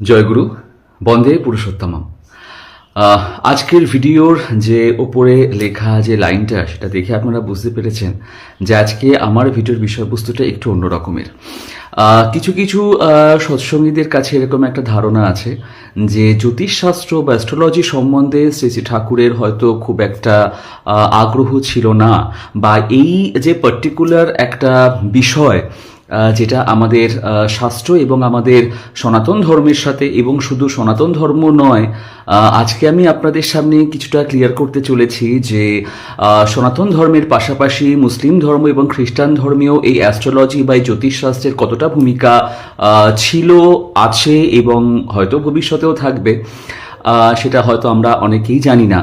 জয়গুরু, বন্দে পুরুষোত্তমম। আজকের ভিডিওর যে ওপরে লেখা যে লাইনটা, সেটা দেখে আপনারা বুঝতে পেরেছেন যে আজকে আমার ভিডিওর বিষয়বস্তুটা একটু অন্য রকমের। কিছু কিছু সৎসঙ্গীদের কাছে এরকম একটা ধারণা আছে যে জ্যোতিষশাস্ত্র বা অ্যাস্ট্রোলজি সম্বন্ধে শ্রী শ্রী ঠাকুরের হয়তো খুব একটা আগ্রহ ছিল না বা এই যে পার্টিকুলার একটা বিষয় যেটা আমাদের শাস্ত্র এবং আমাদের সনাতন ধর্মের সাথে এবং শুধু সনাতন ধর্ম নয় আজকে আমি আপনাদের সামনে কিছুটা ক্লিয়ার করতে চলেছি যে সনাতন ধর্মের পাশাপাশি মুসলিম ধর্ম এবং খ্রিস্টান ধর্মেও এই অ্যাস্ট্রোলজি বা জ্যোতিষশাস্ত্রের কতটা ভূমিকা ছিল, আছে এবং হয়তো ভবিষ্যতেও থাকবে। সেটা হয়তো আমরা অনেকেই জানি না।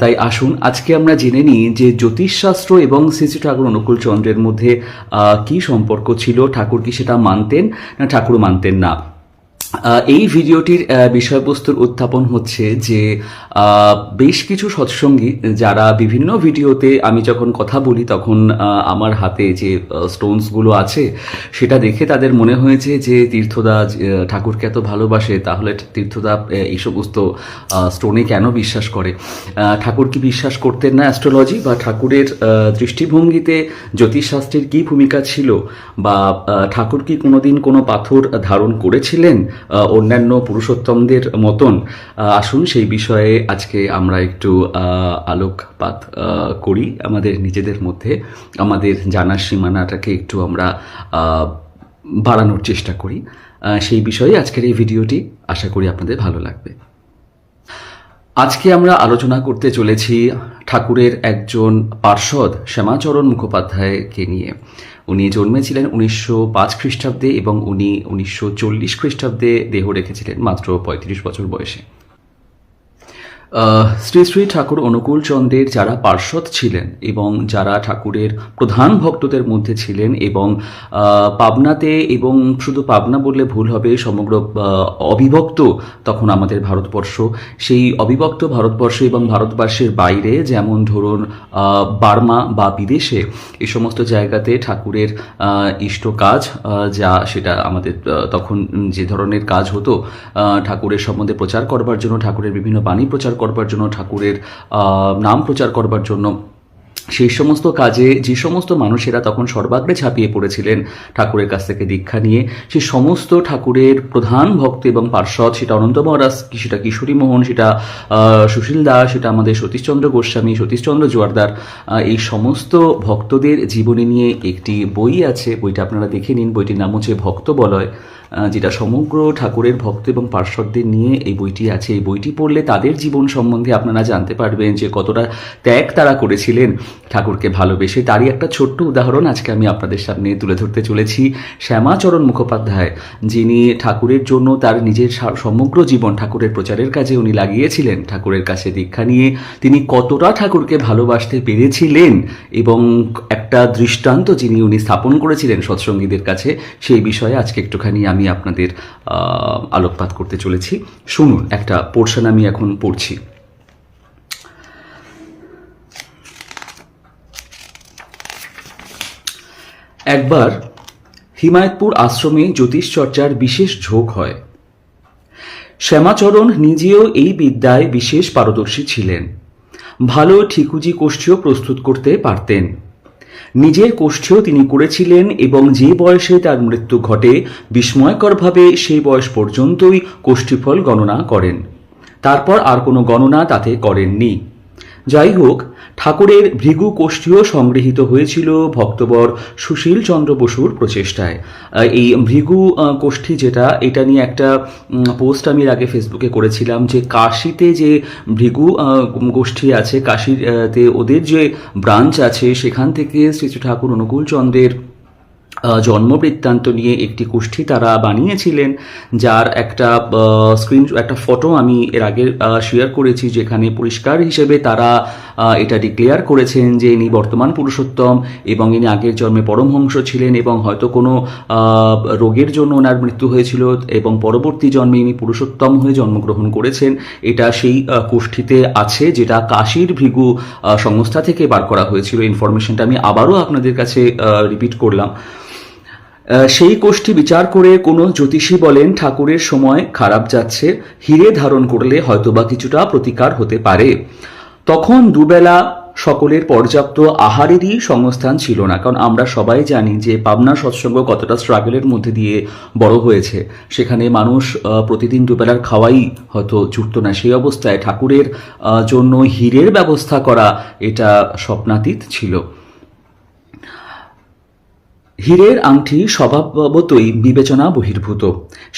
তাই আসুন, আজকে আমরা জেনে নিই যে জ্যোতিষশাস্ত্র এবং শ্রী ঠাকুর অনুকূল চন্দ্রের মধ্যে কি সম্পর্ক ছিল, ঠাকুর কি সেটা মানতেন না ঠাকুর মানতেন না। এই ভিডিওটির বিষয়বস্তুর উত্থাপন হচ্ছে যে বেশ কিছু সৎসঙ্গী যারা বিভিন্ন ভিডিওতে আমি যখন কথা বলি তখন আমার হাতে যে স্টোনসগুলো আছে সেটা দেখে তাদের মনে হয়েছে যে তীর্থদা ঠাকুরকে এত ভালোবাসে, তাহলে তীর্থদা এই সমস্ত স্টোনে কেন বিশ্বাস করে? ঠাকুর কি বিশ্বাস করতেন না অ্যাস্ট্রোলজি বা ঠাকুরের দৃষ্টিভঙ্গিতে জ্যোতিষশাস্ত্রের কি ভূমিকা ছিল? বা ঠাকুর কি কোনোদিন কোনো পাথর ধারণ করেছিলেন? অন্যান্য পুরুষোত্তমদের মতন আসুন সেই বিষয়ে আজকে আমরা একটু আলোকপাত করি আমাদের নিজেদের মধ্যে। আমাদের জানার সীমানাটাকে একটু আমরা বাড়ানোর চেষ্টা করি। সেই বিষয়ে আজকের এই ভিডিওটি আশা করি আপনাদের ভালো লাগবে। আজকে আমরা আলোচনা করতে চলেছি ঠাকুরের একজন পার্ষদ শ্যামাচরণ মুখোপাধ্যায়কে নিয়ে। উনি জন্মেছিলেন উনিশশো পাঁচ খ্রিস্টাব্দে এবং উনি উনিশশো চল্লিশ খ্রিস্টাব্দে দেহ রেখেছিলেন মাত্র পঁয়ত্রিশ বছর বয়সে। শ্রী শ্রী ঠাকুর অনুকূল চন্দ্রের যারা পার্শ্বদ ছিলেন এবং যারা ঠাকুরের প্রধান ভক্তদের মধ্যে ছিলেন এবং পাবনাতে এবং শুধু পাবনা বললে ভুল হবে, সমগ্র অবিভক্ত তখন আমাদের ভারতবর্ষ, সেই অবিভক্ত ভারতবর্ষ এবং ভারতবর্ষের বাইরে যেমন ধরুন বার্মা বা বিদেশে এই সমস্ত জায়গাতে ঠাকুরের ইষ্ট কাজ যা সেটা আমাদের তখন যে ধরনের কাজ হতো ঠাকুরের সম্বন্ধে প্রচার করবার জন্য ঠাকুরের বিভিন্ন বাণী প্রচার করবার জন্য, ঠাকুরের নাম প্রচার করবার জন্য। সেই সমস্ত কাজে, যে সমস্ত মানুষেরা তখন সর্বাগ্রে ছাপিয়ে পড়েছিলেন ঠাকুরের কাছ থেকে দীক্ষা নিয়ে সেই সমস্ত ঠাকুরের প্রধান ভক্ত এবং পার্ষদ সেটা অনন্ত মহারাজ, সেটা কিশোরী মোহন, সেটা সুশীল দাস, সেটা আমাদের সতীশচন্দ্র গোস্বামী, সতীশচন্দ্র জোয়ারদার এই সমস্ত ভক্তদের জীবনী নিয়ে একটি বই আছে, বইটা আপনারা দেখে নিন, বইটির নাম হচ্ছে ভক্ত বলয়। যেটা সমগ্র ঠাকুরের ভক্ত এবং পার্শ্বদের নিয়ে এই বইটি আছে। এই বইটি পড়লে তাদের জীবন সম্বন্ধে আপনারা জানতে পারবেন যে কতটা ত্যাগ তারা করেছিলেন ঠাকুরকে ভালোবেসে। তারই একটা ছোট্ট উদাহরণ আজকে আমি আপনাদের সামনে তুলে ধরতে চলেছি। শ্যামাচরণ মুখোপাধ্যায়, যিনি ঠাকুরের জন্য তার নিজের সমগ্র জীবন ঠাকুরের প্রচারের কাজে উনি লাগিয়েছিলেন। ঠাকুরের কাছে দীক্ষা নিয়ে তিনি কতটা ঠাকুরকে ভালোবাসতে পেরেছিলেন এবং একটা দৃষ্টান্ত যিনি উনি স্থাপন করেছিলেন সৎসঙ্গীদের কাছে, সেই বিষয়ে আজকে একটুখানি আমি আপনাদের আলোকপাত করতে চলেছি। শুনুন, একটা পোর্শন আমি এখন পড়ছি। একবার হিমায়তপুর আশ্রমে জ্যোতিষ চর্চার বিশেষ ঝোঁক হয়। শ্যামাচরণ নিজেও এই বিদ্যায় বিশেষ পারদর্শী ছিলেন। ভালো ঠিকুজি কোষ্ঠীও প্রস্তুত করতে পারতেন। নিজের কোষ্ঠীও তিনি করেছিলেন এবং যে বয়সে তার মৃত্যু ঘটে, বিস্ময়করভাবে সেই বয়স পর্যন্তই কোষ্ঠীফল গণনা করেন। তারপর আর কোনো গণনা তাতে করেননি। যাই হোক ঠাকুরের ভৃগু কোষ্ঠীও সংগৃহীত হয়েছিল ভক্তবর সুশীল চন্দ্র বসুর প্রচেষ্টায়। এই ভৃগু কোষ্ঠী যেটা, এটা নিয়ে একটা পোস্ট আমি আগে ফেসবুকে করেছিলাম যে কাশিতে যে ভৃগু গোষ্ঠী আছে, কাশিতে ওদের যে ব্রাঞ্চ আছে, সেখান থেকে শ্রী ঠাকুর অনুকূল চন্দ্রের জন্মবৃত্তান্ত নিয়ে একটি গোষ্ঠী তারা বানিয়েছিলেন, যার একটা স্ক্রিন একটা ফটো আমি এর আগে শেয়ার করেছি, যেখানে পরিষ্কার হিসেবে তারা এটা ডিক্লেয়ার করেছেন যে ইনি বর্তমান পুরুষোত্তম এবং ইনি আগের জন্মে পরমহংস ছিলেন এবং হয়তো কোনো রোগের জন্য ওনার মৃত্যু হয়েছিল এবং পরবর্তী জন্মে ইনি পুরুষোত্তম হয়ে জন্মগ্রহণ করেছেন। এটা সেই কোষ্ঠীতে আছে যেটা কাশীর ভৃগু সংস্থা থেকে বার করা হয়েছিল। ইনফরমেশনটা আমি আবারও আপনাদের কাছে রিপিট করলাম। সেই কোষ্ঠী বিচার করে কোনো জ্যোতিষী বলেন, ঠাকুরের সময় খারাপ যাচ্ছে, হিরে ধারণ করলে হয়তোবা কিছুটা প্রতিকার হতে পারে। তখন দুবেলা সকলের পর্যাপ্ত আহারেরই সংস্থান ছিল না, কারণ আমরা সবাই জানি যে পাবনা সৎসঙ্গ কতটা স্ট্রাগলের মধ্যে দিয়ে বড় হয়েছে। সেখানে মানুষ প্রতিদিন দুবেলার খাওয়াই হয়তো জুটত না। সেই অবস্থায় ঠাকুরের জন্য হীরের ব্যবস্থা করা এটা স্বপ্নাতীত ছিল। হীরের আংটি স্বভাবতই বিবেচনা বহির্ভূত।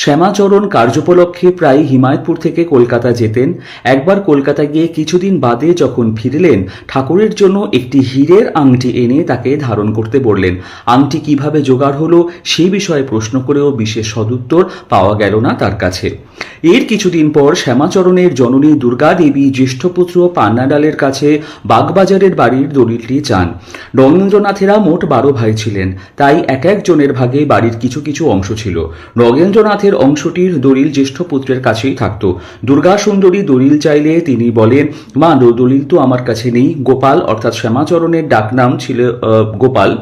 শ্যামাচরণ কার্যোপলক্ষে প্রায় হিমায়তপুর থেকে কলকাতা যেতেন। একবার কলকাতা গিয়ে কিছুদিন বাদে যখন ফিরলেন, ঠাকুরের জন্য একটি হীরের আংটি এনে তাকে ধারণ করতে বললেন, আংটি কীভাবে জোগাড় হলো সেই বিষয়ে প্রশ্ন করেও বিশেষ সদুত্তর পাওয়া গেল না তার কাছে। এর কিছুদিন পর শ্যামাচরণের জননী দুর্গা দেবী জ্যেষ্ঠপুত্র পান্নাডালের কাছে বাগবাজারের বাড়ির দলিলটি চান। রবীন্দ্রনাথেরা মোট বারো ভাই ছিলেন, তাই এক একজনের ভাগে বাড়ির কিছু কিছু অংশ ছিল। নগেন্দ্রনাথের অংশটির দলিল জ্যেষ্ঠ পুত্রের কাছেই থাকত। দুর্গা সুন্দরী দলিল চাইলে তিনি বলেন, মা, দলিল তো আমার কাছে নেই। গোপাল, অর্থাৎ শ্যামাচরণের ডাকনাম ছিল গোপাল।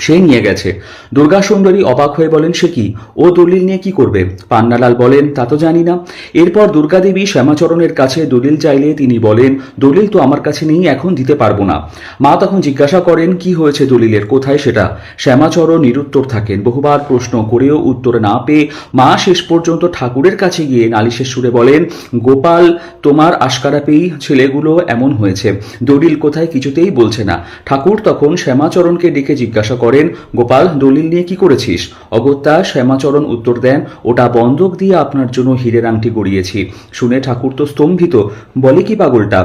সেই নিয়ে গেছে। দুর্গা সুন্দরী অবাক হয়ে বলেন, সে কি? ও দলিল নিয়ে কি করবে? পান্নালাল বলেন, তা তো জানি না। এরপর দুর্গাদেবী শ্যামাচরণের কাছে দলিল চাইলে তিনি বলেন, দলিল তো আমার কাছে নেই, এখন দিতে পারব না। মা তখন জিজ্ঞাসা করেন, কি হয়েছে দলিলের? কোথায় সেটা? শ্যামাচরণ নিরুত্তর থাকেন। বহুবার প্রশ্ন করেও উত্তর না পেয়ে মা শেষ পর্যন্ত ঠাকুরের কাছে গিয়ে নালিশের সুরে বলেন, গোপাল, তোমার আশকারা পেয়েই ছেলেগুলো এমন হয়েছে। দলিল কোথায় কিছুতেই বলছে না। ঠাকুর তখন শ্যামাচরণকে ডেকে জিজ্ঞাসা করেন, গোপাল, দলিল নিয়ে কি করেছিস? অগত্যা শ্যামাচরণ উত্তর দেন, ওটা বন্ধক দিয়ে আপনার জন্য হীরের আংটি গড়িয়েছি। শুনে ঠাকুর তো স্তম্ভিত। বলে কি পাগলটা?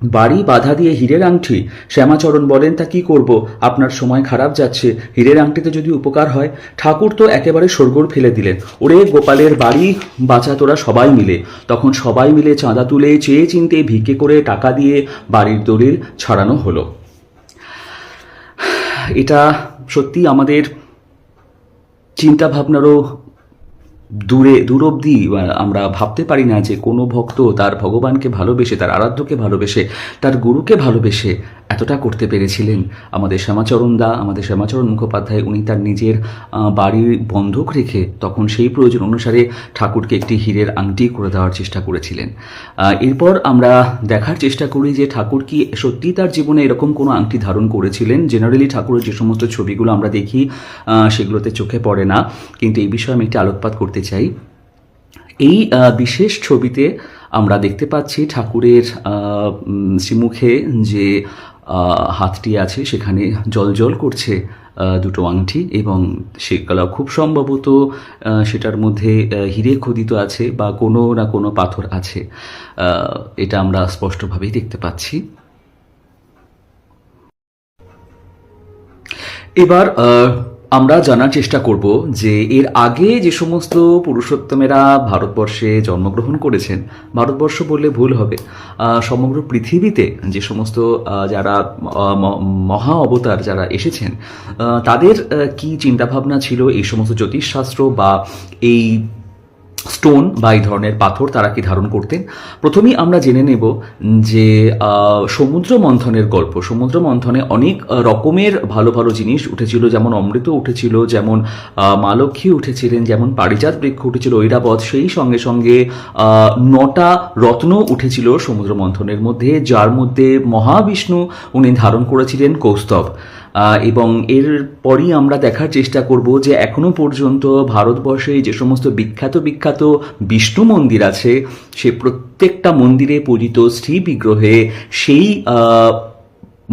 বাড়ি বাধা দিয়ে হীরের আংটি? শ্যামাচরণ বলেন, তা কি করব? আপনার সময় খারাপ যাচ্ছে। হীরের আংটিতে যদি উপকার হয়? ঠাকুর তো একেবারে সরগোর ফেলে দিলেন। ওরে গোপালের বাড়ি, বাঁচা তোরা সবাই মিলে। তখন সবাই মিলে চাঁদা তুলে চেয়ে চিনতে ভিক্ষে করে টাকা দিয়ে বাড়ির দলিল ছাড়ানো হলো। এটা সত্যি আমাদের চিন্তা ভাবনারও দূরে, দূর অবধি আমরা ভাবতে পারি না যে কোনো ভক্ত তার ভগবানকে ভালোবেসে, তার আরাধ্যকে ভালোবেসে, তার গুরুকে ভালোবেসে এতটা করতে পেরেছিলেন আমাদের শ্যামাচরণ দা, আমাদের শ্যামাচরণ মুখোপাধ্যায়, উনি তার নিজের বাড়ির বন্ধক রেখে তখন সেই প্রয়োজন অনুসারে ঠাকুরকে একটি হীরের আংটি করে দেওয়ার চেষ্টা করেছিলেন। এরপর আমরা দেখার চেষ্টা করি যে ঠাকুর কি সত্যি তার জীবনে এরকম কোনো আংটি ধারণ করেছিলেন। জেনারেলি ঠাকুরের যে সমস্ত ছবিগুলো আমরা দেখি সেগুলোতে চোখে পড়ে না। কিন্তু এই বিষয়ে আমি একটি আলোকপাত করতে চাই। এই বিশেষ ছবিতে আমরা দেখতে পাচ্ছি ঠাকুরের শ্রীমুখে যে হাতটি আছে, সেখানে জল জল করছে দুটো আংটি এবং সে কলা খুব সম্ভবত সেটার মধ্যে হিরে খোদিত আছে বা কোনো না কোনো পাথর আছে। এটা আমরা স্পষ্টভাবেই দেখতে পাচ্ছি। এবার আমরা জানার চেষ্টা করব যে এর আগে যে সমস্ত পুরুষোত্তমেরা ভারতবর্ষে জন্মগ্রহণ করেছেন, ভারতবর্ষ বললে ভুল হবে সমগ্র পৃথিবীতে যে সমস্ত যারা মহা অবতার যারা এসেছেন তাদের কি চিন্তাভাবনা ছিল এই সমস্ত জ্যোতিষশাস্ত্র বা এই স্টোন বা এই ধরনের পাথর তারা কি ধারণ করতেন? প্রথমেই আমরা জেনে নেব যে সমুদ্র মন্থনের গল্প। সমুদ্র মন্থনে অনেক রকমের ভালো ভালো জিনিস উঠেছিল, যেমন অমৃত উঠেছিল, যেমন মা লক্ষ্মী উঠেছিলেন, যেমন পারিজাত বৃক্ষ উঠেছিল ঐরাবত সেই সঙ্গে সঙ্গে নটা রত্ন উঠেছিল সমুদ্র মন্থনের মধ্যে, যার মধ্যে মহাবিষ্ণু উনি ধারণ করেছিলেন কৌস্তব। এবং এর পরই আমরা দেখার চেষ্টা করব যে এখনও পর্যন্ত ভারতবর্ষে যে সমস্ত বিখ্যাত বিখ্যাত বিষ্ণু মন্দির আছে, সে প্রত্যেকটা মন্দিরে পূজিত শ্রী বিগ্রহে সেই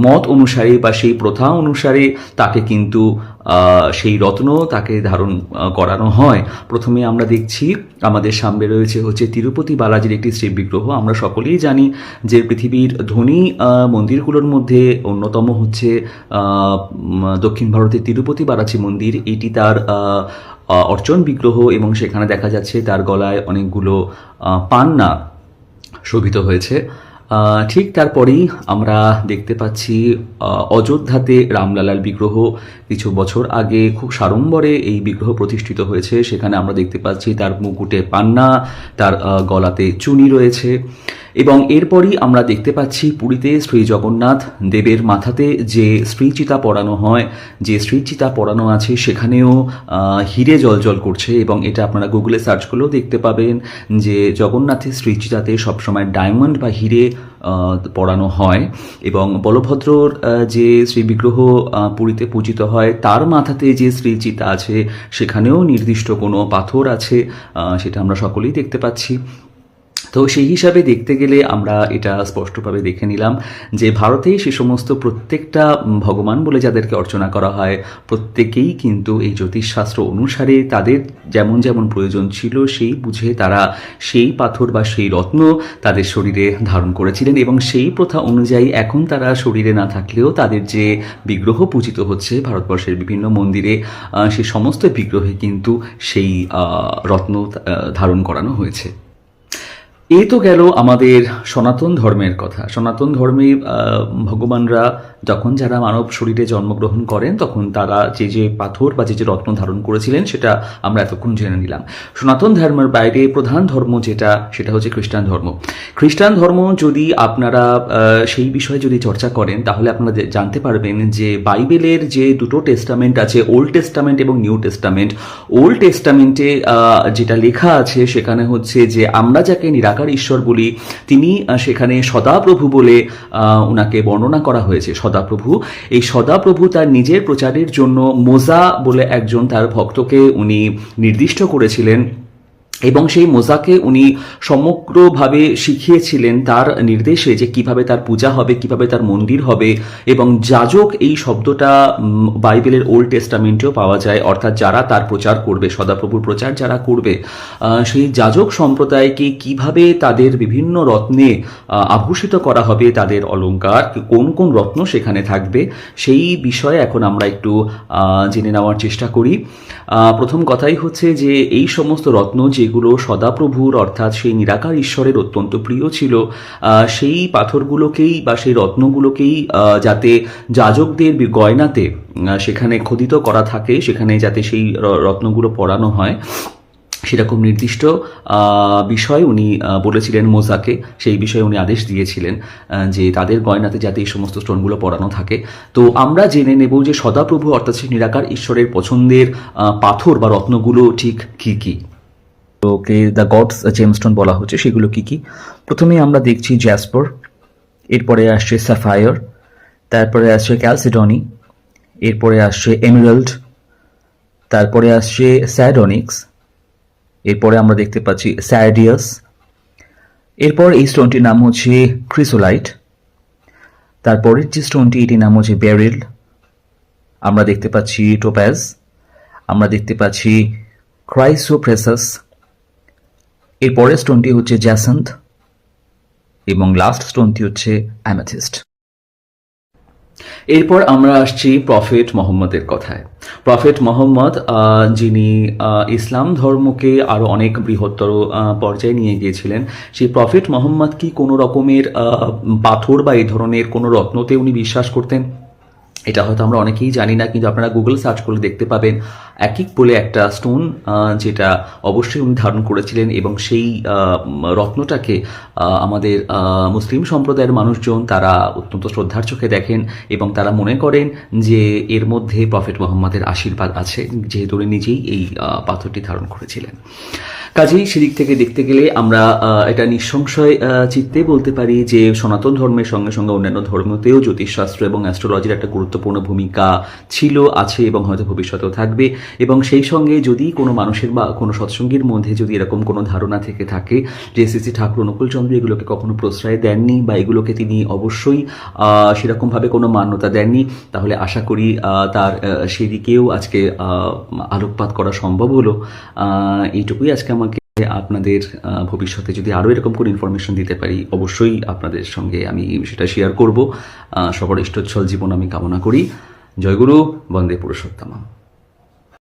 মত অনুসারে বা সেই প্রথা অনুসারে তাকে কিন্তু সেই রত্ন তাকে ধারণ করানো হয়। প্রথমে আমরা দেখছি, আমাদের সামনে রয়েছে হচ্ছে তিরুপতি বালাজির একটি শ্রী বিগ্রহ। আমরা সকলেই জানি যে পৃথিবীর ধনী মন্দিরগুলোর মধ্যে অন্যতম হচ্ছে দক্ষিণ ভারতের তিরুপতি বালাজি মন্দির। এটি তার অর্চন বিগ্রহ এবং সেখানে দেখা যাচ্ছে তার গলায় অনেকগুলো পান্না শোভিত হয়েছে। ঠিক তারপরেই আমরা দেখতে পাচ্ছি অযোধ্যাতে রামলালার বিগ্রহ কিছু বছর আগে খুব সাড়ম্বরে এই বিগ্রহ প্রতিষ্ঠিত হয়েছে। সেখানে আমরা দেখতে পাচ্ছি তার মুকুটে পান্না, তার গলাতে চুনি রয়েছে। এবং এরপরই আমরা দেখতে পাচ্ছি পুরীতে শ্রী জগন্নাথ দেবের মাথাতে যে শ্রীচিতা পরানো হয়, যে শ্রীচিতা পরানো আছে সেখানেও হিরে জলজল করছে এবং এটা আপনারা গুগলে সার্চ করলেও দেখতে পাবেন যে জগন্নাথের শ্রীচিতাতে সবসময় ডায়মন্ড বা হিরে পড়ানো হয় এবং বলভদ্রর যে শ্রী বিগ্রহ পুরীতে পূজিত হয়, তার মাথাতে যে শ্রীচিতা আছে সেখানেও নির্দিষ্ট কোনো পাথর আছে সেটা আমরা সকলেই দেখতে পাচ্ছি। তো সেই হিসাবে দেখতে গেলে আমরা এটা স্পষ্টভাবে দেখে নিলাম যে ভারতে সে সমস্ত প্রত্যেকটা ভগবান বলে যাদেরকে অর্চনা করা হয়, প্রত্যেকেই কিন্তু এই জ্যোতিষশাস্ত্র অনুসারে তাদের যেমন যেমন প্রয়োজন ছিল সেই বুঝে তারা সেই পাথর বা সেই রত্ন তাদের শরীরে ধারণ করেছিলেন এবং সেই প্রথা অনুযায়ী এখন তারা শরীরে না থাকলেও তাদের যে বিগ্রহ পূজিত হচ্ছে ভারতবর্ষের বিভিন্ন মন্দিরে সে সমস্ত বিগ্রহে কিন্তু সেই রত্ন ধারণ করানো হয়েছে। এ তো গেল আমাদের সনাতন ধর্মের কথা। সনাতন ধর্মে ভগবানরা যখন যারা মানব শরীরে জন্মগ্রহণ করেন, তখন তারা যে যে পাথর বা যে যে রত্ন ধারণ করেছিলেন, সেটা আমরা এতক্ষণ জেনে নিলাম। সনাতন ধর্মের বাইরে প্রধান ধর্ম যেটা, সেটা হচ্ছে খ্রিস্টান ধর্ম। খ্রিস্টান ধর্ম যদি আপনারা সেই বিষয়ে যদি চর্চা করেন, তাহলে আপনারা জানতে পারবেন যে বাইবেলের যে দুটো টেস্টামেন্ট আছে, ওল্ড টেস্টামেন্ট এবং নিউ টেস্টামেন্ট, ওল্ড টেস্টামেন্টে যেটা লেখা আছে, সেখানে হচ্ছে যে আমরা যাকে নিরাকার ঈশ্বর বলি তিনি সেখানে সদাপ্রভু বলে ওনাকে বর্ণনা করা হয়েছে, সদাপ্রভু। এই সদাপ্রভু তার নিজের প্রচারের জন্য মোজা বলে একজন তার ভক্তকে উনি নির্দিষ্ট করেছিলেন। এবং সেই মোজাকে উনি সমগ্রভাবে শিখিয়েছিলেন তার নির্দেশে যে কীভাবে তার পূজা হবে, কীভাবে তার মন্দির হবে এবং যাজক এই শব্দটা বাইবেলের ওল্ড টেস্টামেন্টেও পাওয়া যায়। অর্থাৎ যারা তার প্রচার করবে, সদাপ্রভুর প্রচার যারা করবে সেই যাজক সম্প্রদায়কে কীভাবে তাদের বিভিন্ন রত্নে আভূষিত করা হবে, তাদের অলংকার কোন কোন রত্ন সেখানে থাকবে, সেই বিষয়ে এখন আমরা একটু জেনে নেওয়ার চেষ্টা করি। প্রথম কথাই হচ্ছে যে এই সমস্ত রত্ন যেগুলো সদাপ্রভুর, অর্থাৎ সেই নিরাকার ঈশ্বরের অত্যন্ত প্রিয় ছিল সেই পাথরগুলোকেই বা সেই রত্নগুলোকেই যাতে যাজকদের গয়নাতে সেখানে খোদিত করা থাকে, সেখানে যাতে সেই রত্নগুলো পরানো হয়। সেরকম নির্দিষ্ট বিষয় উনি বলেছিলেন মোজাকে, সেই বিষয়ে উনি আদেশ দিয়েছিলেন যে তাদের গয়নাতে যাতে এই সমস্ত স্টোনগুলো পরানো থাকে। তো আমরা জেনে নেব যে সদাপ্রভু, অর্থাৎ সেই নিরাকার ঈশ্বরের পছন্দের পাথর বা রত্নগুলো ঠিক কি কি। ওকে দ্য গডস জেমস্টোন বলা হচ্ছে। সেগুলো কি কি? প্রথমে আমরা দেখছি জ্যাসপর এরপরে আসছে স্যাফায়ার তারপরে আসছে ক্যালসিডনি এরপরে আসছে এমিরাল্ড তারপরে আসছে স্যাডনিক্স এরপরে আমরা দেখতে পাচ্ছি স্যাডিয়াস এরপর এই স্টোনটির নাম হচ্ছে ক্রিসোলাইট তারপরের যে স্টোনটি এটির নাম হচ্ছে বেরিল আমরা দেখতে পাচ্ছি টোপ্যাজ আমরা দেখতে পাচ্ছি ক্রাইসোপ্রেসাস এর পরের স্টোনটি হচ্ছে জ্যাসন্থ এবং লাস্ট স্টোনটি হচ্ছে অ্যামাথিস্ট এরপর আমরা আসছি প্রফেট মোহাম্মদের কথায়। প্রফেট মোহাম্মদ যিনি ইসলাম ধর্মকে আরও অনেক বৃহত্তর পর্যায়ে নিয়ে গিয়েছিলেন, সেই প্রফেট মোহাম্মদ কি কোনো রকমের পাথর বা এই ধরনের কোনো রত্নতে উনি বিশ্বাস করতেন? এটা হয়তো আমরা অনেকেই জানি না, কিন্তু আপনারা গুগল সার্চ করলে দেখতে পাবেন। একিক বলে একটা স্টোন যেটা অবশ্যই উনি ধারণ করেছিলেন এবং সেই রত্নটাকে আমাদের মুসলিম সম্প্রদায়ের মানুষজন তারা অত্যন্ত শ্রদ্ধার চোখে দেখেন এবং তারা মনে করেন যে এর মধ্যে প্রফেট মোহাম্মদের আশীর্বাদ আছে, যেহেতু উনি নিজেই এই পাথরটি ধারণ করেছিলেন। কাজেই সেদিক থেকে দেখতে গেলে আমরা এটা নিঃসংশয় চিত্তে বলতে পারি যে সনাতন ধর্মের সঙ্গে সঙ্গে অন্যান্য ধর্মতেও জ্যোতিষশাস্ত্র এবং অ্যাস্ট্রোলজির একটা গুরুত্বপূর্ণ ভূমিকা ছিল, আছে এবং হয়তো ভবিষ্যতেও থাকবে। এবং সেই সঙ্গে যদি কোনো মানুষের বা কোনো সৎসঙ্গীর মধ্যে যদি এরকম কোনো ধারণা থেকে থাকে যে শ্রী ঠাকুর অনুকূলচন্দ্র এগুলোকে কখনো প্রশ্রয় দেননি বা এগুলোকে তিনি অবশ্যই সেরকমভাবে কোনো মান্যতা দেননি, তাহলে আশা করি তার সেদিকেও আজকে আলোকপাত করা সম্ভব হলো। এইটুকুই আজকে আমাকে আপনাদের ভবিষ্যতে যদি আরও এরকম কোনো ইনফরমেশন দিতে পারি, অবশ্যই আপনাদের সঙ্গে আমি সেটা শেয়ার করব। সবার ইষ্টচ্ছল জীবন আমি কামনা করি। জয়গুরু, বন্দে পুরুষোত্তমা